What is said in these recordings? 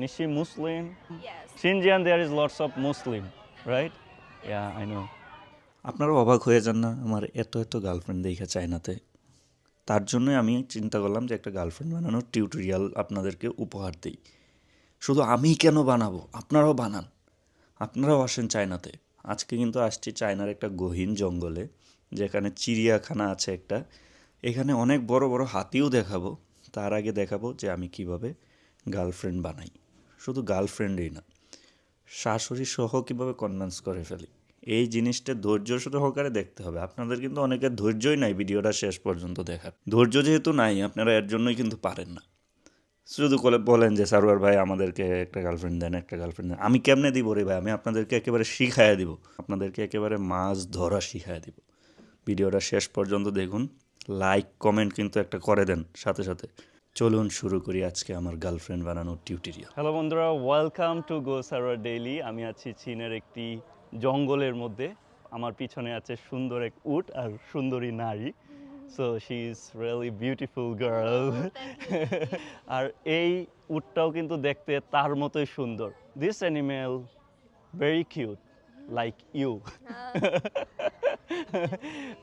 Nishi Muslim. Yes. Xinjiang, there is lots of Muslim, right? Yeah, I know. আপনারা অবাক হয়ে যান না? আমার এত এত গার্লফ্রেন্ড দেখা চায়নাতে। তার জন্যই আমি চিন্তা করলাম যে একটা গার্লফ্রেন্ড বানানোর টিউটোরিয়াল আপনাদেরকে উপহার দিই। শুধু আমি কেন বানাবো? আপনারাও বানান। আপনারাও আসেন চায়নাতে। আজকে কিন্তু আসছি চায়নার একটা গহীন জঙ্গলে যেখানে চিড়িয়াখানা আছে একটা। এখানে অনেক বড় বড় হাতিও দেখাবো। তার আগে দেখাবো যে আমি কীভাবে গার্লফ্রেন্ড বানাই। শুধু গার্লফ্রেন্ডই না, শাশুড়ি সহ কীভাবে কনভিন্স করে ফেলি? এই জিনিসটা ধৈর্য সহকারে দেখতে হবে। আপনাদের কিন্তু অনেকের ধৈর্যই নাই ভিডিওটা শেষ পর্যন্ত দেখার। ধৈর্য যেহেতু নাই, আপনারা এর জন্যই কিন্তু পারেন না। শুধু করে বলেন যে, সারোয়ার ভাই, আমাদেরকে একটা গার্লফ্রেন্ড দেন, একটা গার্লফ্রেন্ড দেন। আমি কেমনে দিব রে ভাই? আমি আপনাদেরকে একেবারে শিখাইয়া দিব। আপনাদেরকে একেবারে মাছ ধরা শিখাইয়া দিব। ভিডিওটা শেষ পর্যন্ত দেখুন। লাইক, কমেন্ট কিন্তু একটা করে দেন সাথে সাথে। চলুন শুরু করি আজকে আমার গার্লফ্রেন্ড বানানোর টিউটোরিয়াল। হ্যালো বন্ধুরা welcome to go Sarwar daily. আমি আছি চীনের একটি জঙ্গলের মধ্যে। আমার পিছনে আছে সুন্দর এক উট আর সুন্দরী নারী। So she is really beautiful girl আর এই উটটাও কিন্তু দেখতে তার মতোই সুন্দর। This animal very cute like you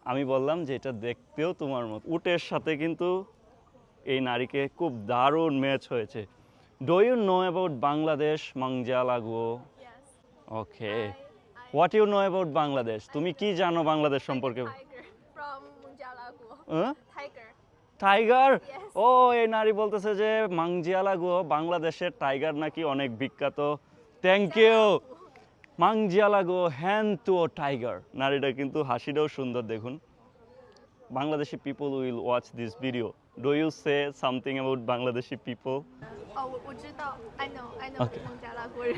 আমি বললাম যে এটা দেখতেও তোমার মতো। উটের সাথে কিন্তু এই নারীকে খুব দারুণ ম্যাচ হয়েছে। Do you know about Bangladesh মাংজালাগো Yes. Okay I, I what you know about Bangladesh তুমি কি জানো বাংলাদেশ সম্পর্কে? from Munjalago. Tiger. টাইগার ও এই নারী বলতেছে যে মাংজিয়ালাগো বাংলাদেশের টাইগার নাকি অনেক বিখ্যাত। থ্যাংক ইউ মাংজিয়ালাগো হ্যান টু ও টাইগার নারীটা কিন্তু হাসিটাও সুন্দর দেখুন। Bangladeshi people will watch this video Do you say something about Bangladeshi people 哦，我我知道，I know I know Okay. 孟加拉国人。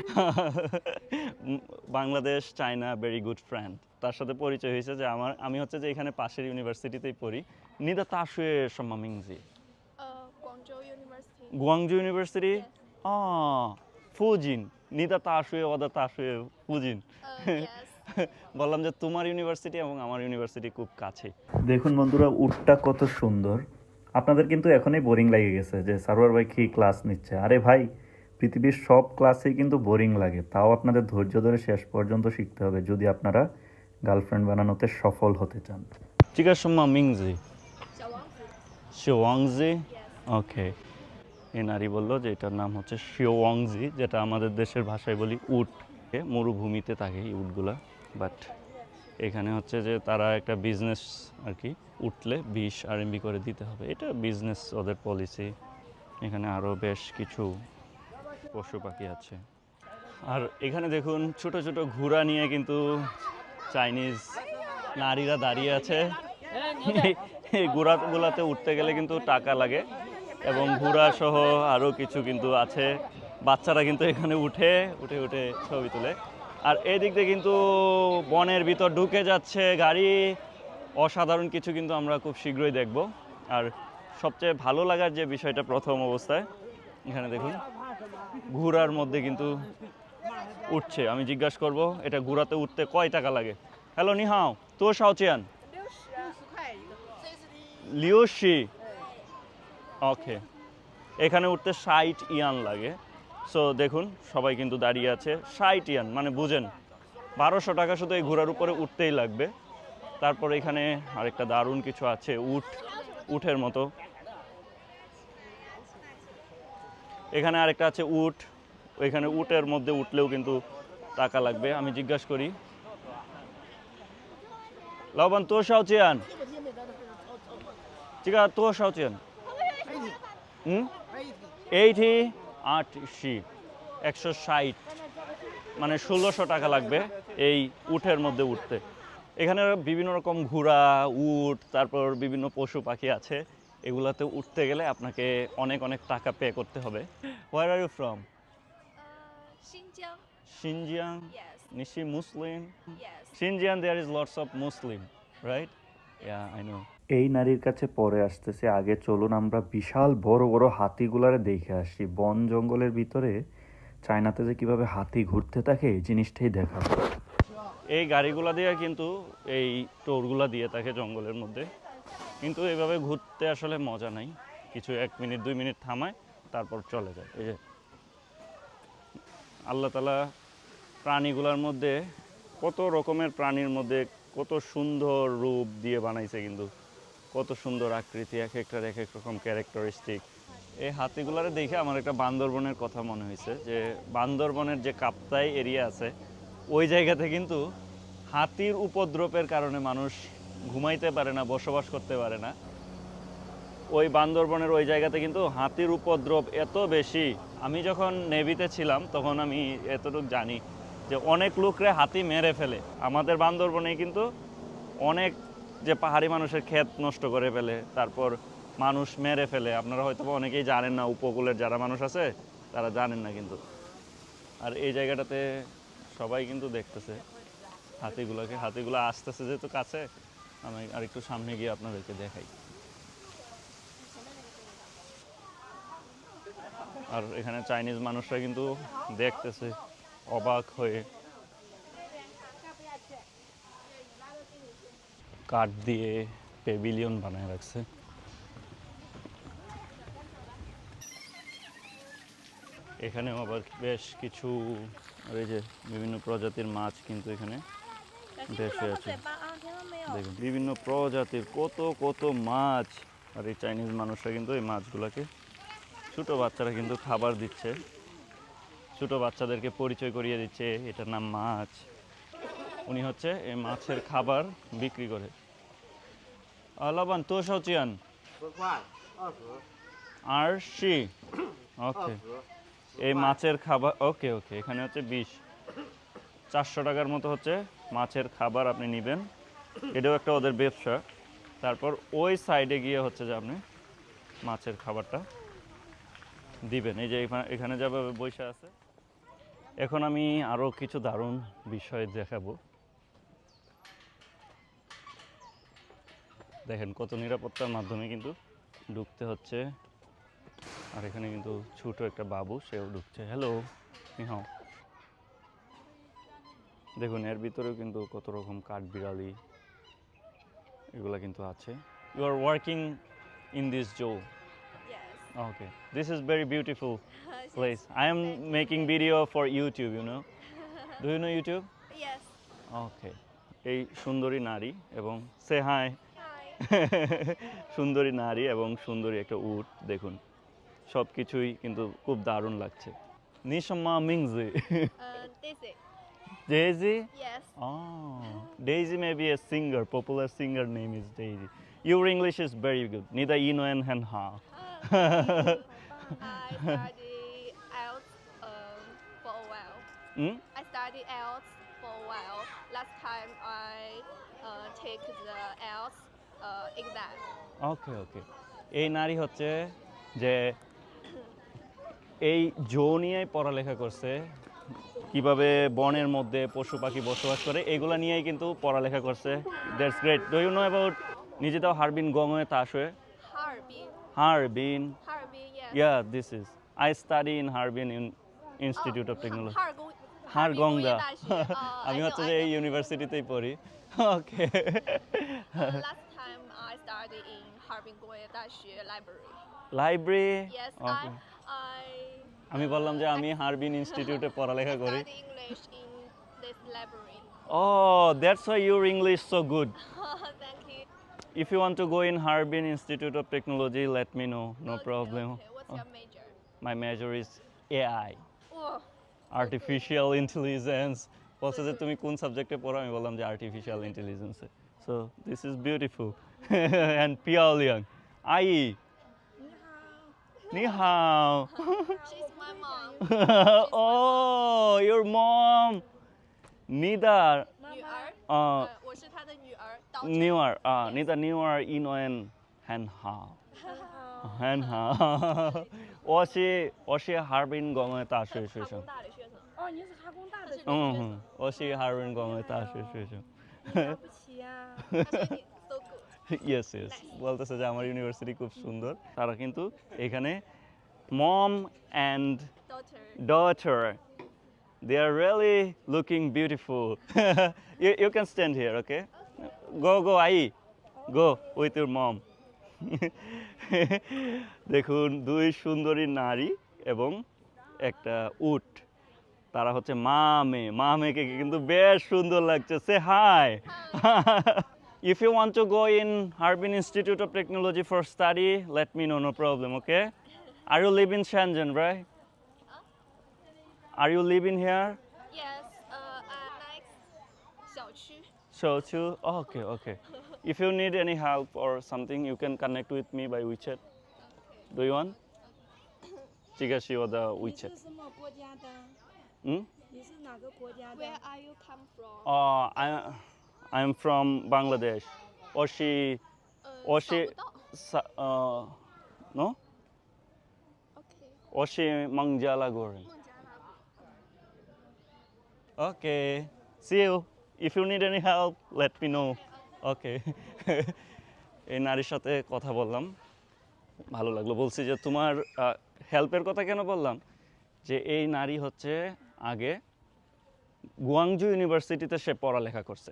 um, Bangladesh China very good friend তার সাথে পরিচয় হয়েছে যে আমার আমি হচ্ছে যে এখানে পাশের ইউনিভার্সিটিতেই পড়ি Nida তাশুয়ে সম্মামিংজি 呃，广州 University。 Guangzhou university Yes. আ ফুজিন নিদা তাশুয়ে ওদা তাশুয়ে ফুজিন 呃，Yes。 বললাম যে তোমার ইউনিভার্সিটি এবং আমার ইউনিভার্সিটি খুব কাছে দেখুন বন্ধুরা উটটা কত সুন্দর আপনাদের কিন্তু এখনই বোরিং লাগে গেছে যে সারোয়ার ভাই কী ক্লাস নিচ্ছে? আরে ভাই পৃথিবীর সব ক্লাসেই কিন্তু বোরিং লাগে। তাও আপনাদের ধৈর্য ধরে শেষ পর্যন্ত শিখতে হবে যদি আপনারা গার্লফ্রেন্ড বানানোতে সফল হতে চান। ঠিক আছে চিকাসমা মিংজি শিওয়াংজি ওকে। এ নারী বলল যে এটার নাম হচ্ছে শিওয়াংজি যেটা আমাদের দেশের ভাষায় বলি উট। মরুভূমিতে থাকে এই উটগুলা বাট এখানে হচ্ছে যে তারা একটা বিজনেস আর কি উঠলে বিশ আরএমবি করে দিতে হবে। এটা বিজনেস ওদের পলিসি এখানে আরও বেশ কিছু পশু পাখি আছে। আর এখানে দেখুন, ছোট ছোট ঘোড়া নিয়ে কিন্তু চাইনিজ নারীরা দাঁড়িয়ে আছে। এই ঘোড়াগুলাতে উঠতে গেলে কিন্তু টাকা লাগে এবং ঘোড়া সহ আরও কিছু কিন্তু আছে। বাচ্চারা কিন্তু এখানে উঠে উঠে উঠে ছবি তোলে। আর এদিক দিয়ে কিন্তু বনের ভিতর ঢুকে যাচ্ছে গাড়ি। অসাধারণ কিছু কিন্তু আমরা খুব শীঘ্রই দেখব। আর সবচেয়ে ভালো লাগার যে বিষয়টা প্রথম অবস্থায়, এখানে দেখুন, ঘোড়ার মধ্যে কিন্তু উঠছে। আমি জিজ্ঞাসা করব, এটা ঘোড়াতে উঠতে কয় টাকা লাগে? হ্যালো নিহাও তো সাউচিয়ান লিওশি। ওকে এখানে উঠতে ষাট ইয়ান লাগে। সো দেখুন, সবাই কিন্তু দাঁড়িয়ে আছে। ষাট ইয়ান মানে বুঝেন, বারোশো টাকা শুধু এই ঘোড়ার উপরে উঠতেই লাগবে। তারপর এখানে আরেকটা দারুণ কিছু আছে, উঠ, উঠের মতো। এখানে আরেকটা আছে উট এখানে উটের মধ্যে উঠলেও কিন্তু টাকা লাগবে, আমি জিজ্ঞাসা করি। লাভবান, তো সাও চেয়ান ঠিক আছে, তো সাও চেয়ান হুম? এইটি। আট শিপ একশো ষাট মানে ষোলোশো টাকা লাগবে এই উঠের মধ্যে উঠতে এখানে বিভিন্ন রকম ঘোড়া উট তারপর বিভিন্ন পশু পাখি আছে এগুলাতে উঠতে গেলে আপনাকে অনেক অনেক টাকা পে করতে হবে where are you from Xinjiang? Nishi Muslim Muslim? Yes. Is lots of Muslim right Muslim, I Yes. এই নারীর কাছে পরে আসতেছে, আগে চলুন আমরা বিশাল বড় বড় হাতিগুলারে দেখে আসি। বন জঙ্গলের ভিতরে চায়নাতে যে কীভাবে হাতি ঘুরতে থাকে, এই জিনিসটাই দেখাবো। এই গাড়িগুলা দিয়ে কিন্তু, এই টোরগুলা দিয়ে থাকে জঙ্গলের মধ্যে। কিন্তু এভাবে ঘুরতে আসলে মজা নাই। কিছু এক মিনিট, দুই মিনিট থামায়, তারপর চলে যায়। এই যে, আল্লাহ তালা প্রাণীগুলোর মধ্যে কত রকমের প্রাণীর মধ্যে কত সুন্দর রূপ দিয়ে বানাইছে কিন্তু। কত সুন্দর আকৃতি, এক একটার এক এক রকম ক্যারেক্টারিস্টিক এই হাতিগুলারে দেখে আমার একটা বান্দরবনের কথা মনে হয়েছে যে বান্দরবনের যে কাপ্তাই এরিয়া আছে, ওই জায়গাতে কিন্তু হাতির উপদ্রবের কারণে মানুষ ঘুমাইতে পারে না, বসবাস করতে পারে না। ওই বান্দরবনের ওই জায়গাতে কিন্তু হাতির উপদ্রব এত বেশি। আমি যখন নেভিতে ছিলাম, তখন আমি এতটুকু জানি যে অনেক লোকরে হাতি মেরে ফেলে। আমাদের বান্দরবনে কিন্তু অনেক যে পাহাড়ি মানুষের ক্ষেত নষ্ট করে ফেলে, তারপর মানুষ মেরে ফেলে। আপনারা হয়তো অনেকেই জানেন না, উপকূলের যারা মানুষ আছে, তারা জানেন না কিন্তু। আর এই জায়গাটাতে সবাই কিন্তু দেখতেছে। হাতিগুলোকে, হাতিগুলো আসতেছে যেহেতু কাছে, আমি আর একটু সামনে গিয়ে আপনাদেরকে দেখাই। আর এখানে চাইনিজ মানুষরা কিন্তু দেখতেছে, অবাক হয়ে। কাঠ দিয়ে পেভিলিয়ন বানায় রাখছে। এখানেও আবার বেশ কিছু এই যে বিভিন্ন প্রজাতির মাছ কিন্তু এখানে ভেসে আছে। দেখুন, বিভিন্ন প্রজাতির কত কত মাছ, আর এই চাইনিজ মানুষরা কিন্তু এই মাছগুলোকে, ছোটো বাচ্চারা কিন্তু খাবার দিচ্ছে। ছোটো বাচ্চাদেরকে পরিচয় করিয়ে দিচ্ছে, এটার নাম মাছ। উনি হচ্ছে এই মাছের খাবার বিক্রি করে। লবণ তো সচিয়ান 十块，二十， আর সি ওকে 二十， এই মাছের খাবার ওকে ওকে এখানে হচ্ছে বিশ চারশো টাকার মতো হচ্ছে মাছের খাবার আপনি নেবেন এটাও একটা ওদের ব্যবসা তারপর ওই সাইডে গিয়ে হচ্ছে যে আপনি মাছের খাবারটা দিবেন এই যে এখানে- এখানে যাবে বৈশা আছে এখন আমি আরও কিছু দারুণ বিষয় দেখাবো দেখেন কত নিরাপত্তার মাধ্যমে কিন্তু ঢুকতে হচ্ছে। আর এখানে কিন্তু ছোট একটা বাবু সেও ঢুকছে। হ্যালো হাও দেখুন এর ভিতরেও কিন্তু কত রকম কাঠ বিড়ালি এগুলা কিন্তু আছে। You are working in this zoo. Okay this is very beautiful. Place I am making video for YouTube you know do you know YouTube Yes. Okay এই সুন্দরী নারী এবং সে হাই. সুন্দরী নারী এবং সুন্দরী একটা উট দেখুন। সব কিছুই কিন্তু খুব দারুণ লাগছে। নিশম্মা মিংজি। Daisy Daisy may be a singer popular singer name Daisy your English is very good Nida ইন ওয়েন uh. Okay, okay. এই নারী হচ্ছে যে এই জো নিয়েই পড়ালেখা করছে কীভাবে বনের মধ্যে পশু পাখি বসবাস করে এগুলা নিয়েই কিন্তু পড়ালেখা করছে that's great do you know about নিজে হারবিন গঙ্গে তাসে Harbin. Harbin this is. I study in Harbin in Institute of Technology. হারগঙ্গা Uh, আমি হচ্ছে যে এই. ইউনিভার্সিটিতেই পড়ি ওকে 大学 library. Yes, okay I, I আমি বললাম যে আমি হারবিন ইনস্টিটিউটে পড়ালেখা করি। English in this library. Oh that's why your English so good Thank you. If you want to go in Harbin Institute of Technology let me know no Okay, problem Okay. What's your major? My major is AI Oh, artificial intelligence বলছে যে তুমি কোন সাবজেক্টে পড়ো? আমি বললাম যে artificial ইন্টেলিজেন্সে so this is beautiful and 阿姨。你好。你好。She's my mom. 哦 your mom. 你的。女儿。啊我是她的女儿女儿啊你的女儿英文很好。很好。很好。我是我是哈尔滨工业大学学生。大的学生。哦你是哈工大的学生。嗯我是哈尔滨工业大学学生。对不起呀 yes yes বলতেছে যে আমার ইউনিভার্সিটি খুব সুন্দর। তারা কিন্তু এখানে mom and daughter they are really looking beautiful you can stand here okay go go I go with your mom দেখুন দুই সুন্দরী নারী এবং একটা উট। তারা হচ্ছে মা মেয়ে মা মেয়েকে কিন্তু বেশ সুন্দর লাগছে। সে hi If you want to go in Harbin Institute of Technology for study, let me know, no problem, okay? Are you live in Shenzhen, right? Are you living here? Yes, uh, I like Xiaoqu. Xiaoqu, oh, okay, okay. if you need any help or something, you can connect with me by WeChat. Okay. Do you want? Okay. 这个是我的 Where are you come from? Oh, 哦、uh,，I。I'm from Bangladesh. Or she, or she, uh, no? Or she, Mangjala Goreng. Okay, see you. If you need any help, let me know. Okay. এই নারীর সাথে কথা বললাম ভালো লাগল বলছি যে তোমার হেল্পের কথা কেন বললাম যে এই নারী হচ্ছে আগে গুয়াংজু ইউনিভার্সিটিতে সে পড়ালেখা করছে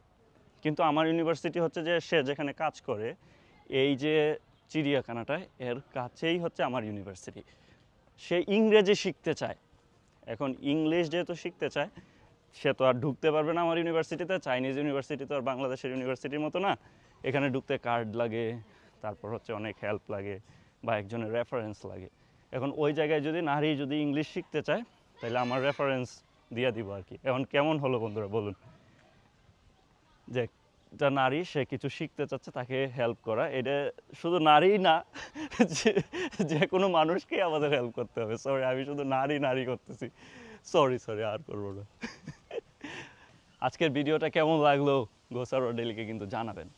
কিন্তু আমার ইউনিভার্সিটি হচ্ছে যে সে যেখানে কাজ করে, এই যে চিড়িয়াখানাটায় এর কাছেই হচ্ছে আমার ইউনিভার্সিটি সে ইংরেজি শিখতে চায়। এখন ইংলিশ যেহেতু শিখতে চায়, সে তো আর ঢুকতে পারবে না আমার ইউনিভার্সিটিতে চাইনিজ ইউনিভার্সিটি তো আর বাংলাদেশের ইউনিভার্সিটির মতো না। এখানে ঢুকতে কার্ড লাগে, তারপর হচ্ছে অনেক হেল্প লাগে বা একজনের রেফারেন্স লাগে। এখন ওই জায়গায় যদি নারী যদি ইংলিশ শিখতে চায়, তাহলে আমার রেফারেন্স দিয়ে দিব আর কি। এখন কেমন হলো বন্ধুরা, বলুন। যে একটা নারী, সে কিছু শিখতে চাচ্ছে, তাকে হেল্প করা। এটা শুধু নারী না, যে কোনো মানুষকেই আমাদের হেল্প করতে হবে। সরি আমি শুধু নারী নারী করতেছি। সরি সরি আর করব না। আজকের ভিডিওটা কেমন লাগল? গোসারো ডেলিকে কিন্তু জানাবেন।